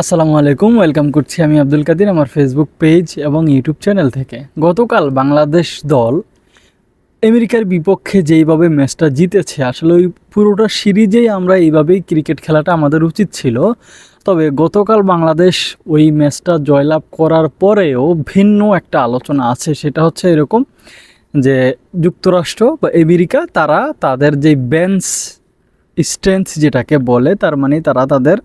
আসসালামু আলাইকুম, ওয়েলকাম করছি আমি আব্দুল কাদির আমার ফেসবুক পেজ এবং ইউটিউব চ্যানেল থেকে। গতকাল বাংলাদেশ দল আমেরিকার বিপক্ষে যেইভাবে ম্যাচটা জিতেছে, আসলে ওই পুরোটা সিরিজেই আমরা এইভাবেই ক্রিকেট খেলাটা আমাদের উচিত ছিল। তবে গতকাল বাংলাদেশ ওই ম্যাচটা জয়লাভ করার পরেও ভিন্ন একটা আলোচনা আছে। সেটা হচ্ছে এরকম যে যুক্তরাষ্ট্র বা আমেরিকা, তারা তাদের যে বেঞ্চ স্ট্রেংথ যেটাকে বলে, তার মানে তারা তাদের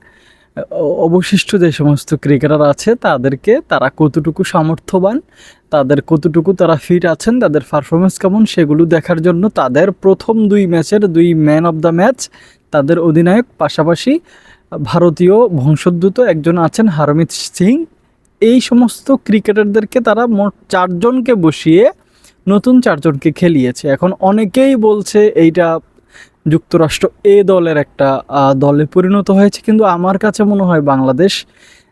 অবশিষ্ট যে সমস্ত ক্রিকেটার আছে, তাদেরকে তারা কতটুকু সামর্থ্যবান, তাদের কতটুকু তারা ফিট আছেন, তাদের পারফরমেন্স কেমন, সেগুলো দেখার জন্য তাদের প্রথম দুই ম্যাচের দুই ম্যান অফ দ্য ম্যাচ তাদের অধিনায়ক, পাশাপাশি ভারতীয় বংশোদ্ভূত একজন আছেন হারমিত সিং। এই সমস্ত ক্রিকেটারদেরকে তারা মোট চারজনকে বসিয়ে নতুন চারজনকে খেলিয়েছে। এখন অনেকেই বলছে এইটা যুক্তরাষ্ট্র এ দলের একটা দলে পরিণত হয়েছে। কিন্তু আমার কাছে মনে হয় বাংলাদেশ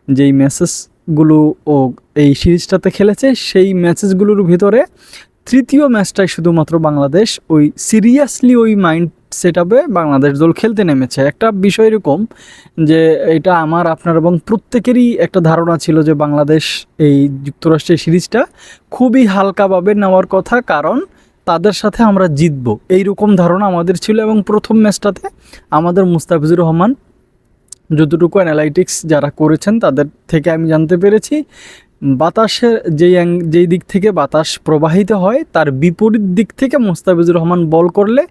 যেই ম্যাচেসগুলো ও এই সিরিজটাতে খেলেছে, সেই ম্যাচেসগুলোর ভিতরে তৃতীয় ম্যাচটাই শুধুমাত্র বাংলাদেশ ওই সিরিয়াসলি ওই মাইন্ড সেট বাংলাদেশ দল খেলতে নেমেছে। একটা বিষয় এরকম যে এটা আমার, আপনার এবং প্রত্যেকেরই একটা ধারণা ছিল যে বাংলাদেশ এই যুক্তরাষ্ট্রের সিরিজটা খুবই হালকাভাবে নেওয়ার কথা। কারণ তাদের সাথে আমরা জিতবো। এইরকম ধারণা আমাদের ছিল এবং প্রথম ম্যাচটাতে আমাদের মুস্তাফিজুর রহমান যতটুকু অ্যানালাইটিক্স যারা করেছেন তাদের থেকে আমি জানতে পেরেছি, বাতাসের যেই যেই দিক থেকে বাতাস প্রবাহিত হয়, তার বিপরীত দিক থেকে মুস্তাফিজুর রহমান বল করলে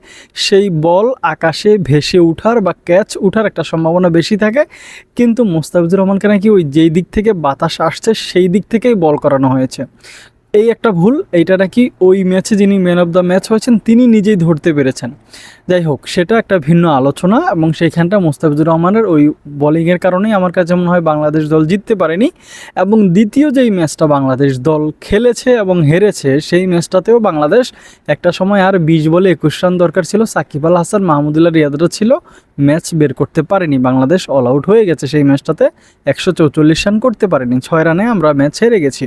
সেই বল আকাশে ভেসে ওঠার বা ক্যাচ ওঠার একটা সম্ভাবনা বেশি থাকে। কিন্তু মুস্তাফিজুর রহমানকে নাকি ওই যেই দিক থেকে বাতাস আসছে, সেই দিক থেকেই বল করানো হয়েছে। এই একটা ভুল, এইটা নাকি ওই ম্যাচে যিনি ম্যান অফ দ্য ম্যাচ হয়েছেন, তিনি নিজেই ধরতে পেরেছেন। যাই হোক, সেটা একটা ভিন্ন আলোচনা এবং সেইখানটা মুস্তাফিজুর রহমানের ওই বোলিংয়ের কারণেই আমার কাছে মনে হয় বাংলাদেশ দল জিততে পারেনি এবং দ্বিতীয় যেই ম্যাচটা বাংলাদেশ দল খেলেছে এবং হেরেছে, সেই ম্যাচটাতেও বাংলাদেশ একটা সময় আর বিশ বলে একুশ রান দরকার ছিল। সাকিব আল হাসান, মাহমুদুল্লাহ রিয়াদরা ছিল ম্যাচ বের করতে পারেনি। বাংলাদেশ অল আউট হয়ে গেছে সেই ম্যাচটাতে একশো চৌচল্লিশ রান করতে পারেনি। ছয় রানে আমরা ম্যাচ হেরে গেছি।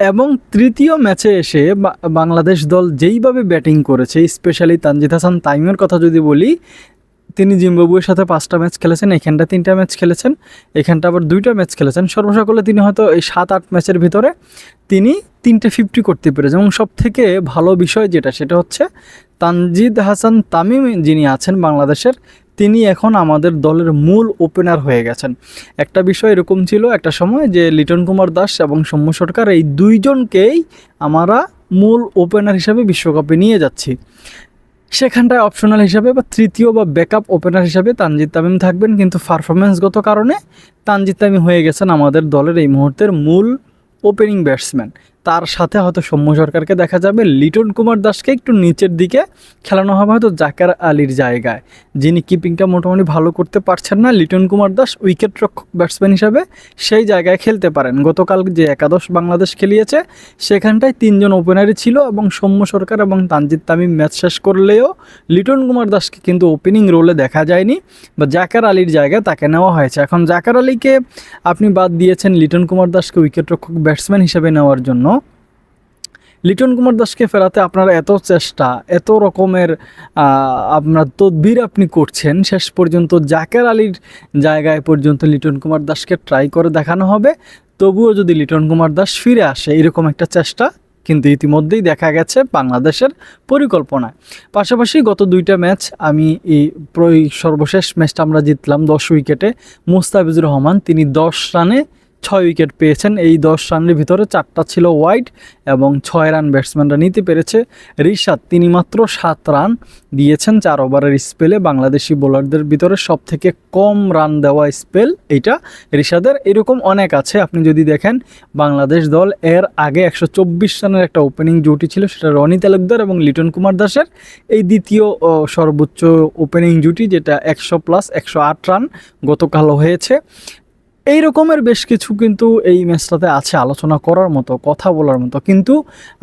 এবং তৃতীয় ম্যাচে এসে বাংলাদেশ দল যেইভাবে ব্যাটিং করেছে, স্পেশালি তানজিদ হাসান তাইমের কথা যদি বলি, তিনি জিম্বাবুয়ের সাথে পাঁচটা ম্যাচ খেলেছেন, এখানটা তিনটা ম্যাচ খেলেছেন, এখানটা আবার দুইটা ম্যাচ খেলেছেন। সর্বসকলে তিনি হয়তো এই সাত আট ম্যাচের ভিতরে তিনি তিনটে ফিফটি করতে পেরেছেন এবং সব থেকে ভালো বিষয় যেটা, সেটা হচ্ছে তানজিদ হাসান তামিম যিনি আছেন বাংলাদেশের তিনি এখন আমাদের দলের মূল ওপেনার হয়ে গেছেন। একটা বিষয় এরকম ছিল একটা সময় যে লিটন কুমার দাস এবং সৌম্য সরকার এই দুইজনকেই আমরা মূল ওপেনার হিসাবে বিশ্বকাপে নিয়ে যাচ্ছি। সেখানটায় অপশনাল হিসাবে বা তৃতীয় বা ব্যাকআপ ওপেনার হিসাবে তানজিদ তামিম থাকবেন, কিন্তু পারফরমেন্সগত কারণে তানজিদ তামিম হয়ে গেছেন আমাদের দলের এই মুহূর্তের মূল ওপেনিং ব্যাটসম্যান তার সাথে হয়তো সৌম্য সরকারকে দেখা যাবে, লিটন কুমার দাসকে একটু নিচের দিকে খেলানো হবে হয়তো জাকার আলীর জায়গায়। যিনি কিপিংটা মোটামুটি ভালো করতে পারছেন না, লিটন কুমার দাস উইকেট রক্ষক ব্যাটসম্যান হিসাবে সেই জায়গায় খেলতে পারেন। গতকাল যে একাদশ বাংলাদেশ খেলিয়েছে, সেখানটায় তিনজন ওপেনারই ছিল এবং সৌম্য সরকার এবং তানজিদ তামিম ম্যাচ শেষ করলেও লিটন কুমার দাসকে কিন্তু ওপেনিং রোলে দেখা যায়নি বা জাকার আলীর জায়গায় তাকে নেওয়া হয়েছে। এখন জাকার আলীকে আপনি বাদ দিয়েছেন লিটন কুমার দাসকে উইকেট রক্ষক ব্যাটসম্যান হিসেবে নেওয়ার জন্য। লিটন কুমার দাসকে ফেরাতে আপনার এত চেষ্টা, এত রকমের আপনার তদবির আপনি করছেন, শেষ পর্যন্ত জাকের আলীর জায়গায় পর্যন্ত লিটন কুমার দাসকে ট্রাই করে দেখানো হবে। তবুও যদি লিটন কুমার দাস ফিরে আসে, এরকম একটা চেষ্টা কিন্তু ইতিমধ্যেই দেখা গেছে বাংলাদেশের পরিকল্পনায়। পাশাপাশি গত দুইটা ম্যাচ আমি এই সর্বশেষ ম্যাচটা আমরা জিতলাম দশ উইকেটে। মুস্তাফিজুর রহমান, তিনি দশ রানে ছয় উইকেট পেয়েছেন। এই দশ রানের ভিতরে চারটা ছিল ওয়াইড এবং ছয় রান ব্যাটসম্যানরা নিতে পেরেছে। রিশাদ, তিনি মাত্র সাত রান দিয়েছেন চার ওভারের স্পেলে। বাংলাদেশি বোলারদের ভিতরে সব থেকে কম রান দেওয়া স্পেল এইটা। রিশাদের এরকম অনেক আছে। আপনি যদি দেখেন, বাংলাদেশ দল এর আগে একশো চব্বিশ রানের একটা ওপেনিং জুটি ছিল, সেটা রনি তালুকদার এবং লিটন কুমার দাসের। এই দ্বিতীয় সর্বোচ্চ ওপেনিং জুটি, যেটা একশো প্লাস একশো আট রান গতকাল হয়েছে। এই রকমের বেশ কিছু কিন্তু এই ম্যাচটাতে আছে আলোচনা করার মতো, কথা বলার মতো। কিন্তু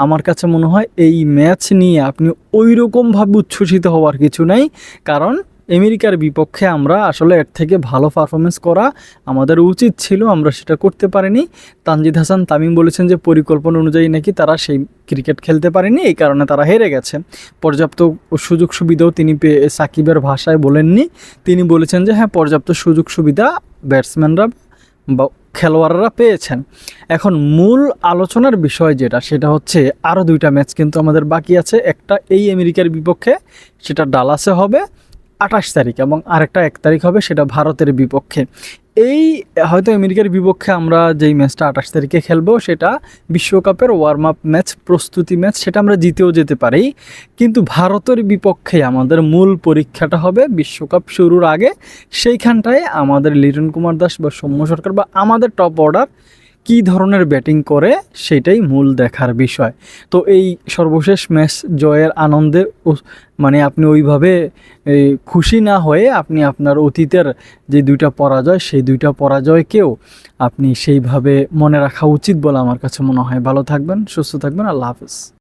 আমার কাছে মনে হয় এই ম্যাচ নিয়ে আপনি ওই রকমভাবে উচ্ছ্বসিত হওয়ার কিছু নাই। কারণ আমেরিকার বিপক্ষে আমরা আসলে এর থেকে ভালো পারফরমেন্স করা আমাদের উচিত ছিল, আমরা সেটা করতে পারিনি। তানজিদ হাসান তামিম বলেছেন যে পরিকল্পনা অনুযায়ী নাকি তারা সেই ক্রিকেট খেলতে পারেনি, এই কারণে তারা হেরে গেছে। পর্যাপ্ত সুযোগ সুবিধাও তিনি পেয়ে সাকিবের ভাষায় বলেননি। তিনি বলেছেন যে হ্যাঁ পর্যাপ্ত সুযোগ সুবিধা ব্যাটসম্যানরা বা খেলোয়াড়রা পেয়েছেন। এখন মূল আলোচনার বিষয় যেটা, সেটা হচ্ছে আরও দুইটা ম্যাচ কিন্তু আমাদের বাকি আছে। একটা এই আমেরিকার বিপক্ষে, সেটা ডালাসে হবে আঠাশ তারিখ এবং আরেকটা এক তারিখ হবে, সেটা ভারতের বিপক্ষে। এই, হয়তো আমেরিকার বিপক্ষে আমরা যেই ম্যাচটা আঠাশ তারিখে খেলব সেটা বিশ্বকাপের ওয়ার্ম আপ ম্যাচ প্রস্তুতি ম্যাচ সেটা আমরা জিতেও যেতে পারি। কিন্তু ভারতের বিপক্ষে আমাদের মূল পরীক্ষাটা হবে বিশ্বকাপ শুরুর আগে। সেইখানটায় আমাদের লিটন কুমার দাস বা সৌম্য সরকার বা আমাদের টপ অর্ডার কী ধরনের ব্যাটিং করে সেটাই মূল দেখার বিষয়। তো এই সর্বশেষ ম্যাচ জয়ের আনন্দে মানে আপনি ওইভাবে খুশি না হয়ে আপনি আপনার অতীতের যে দুইটা পরাজয়, সেই দুইটা পরাজয়কেও আপনি সেইভাবে মনে রাখা উচিত বলে আমার কাছে মনে হয়। ভালো থাকবেন, সুস্থ থাকবেন, আল্লাহ হাফেজ।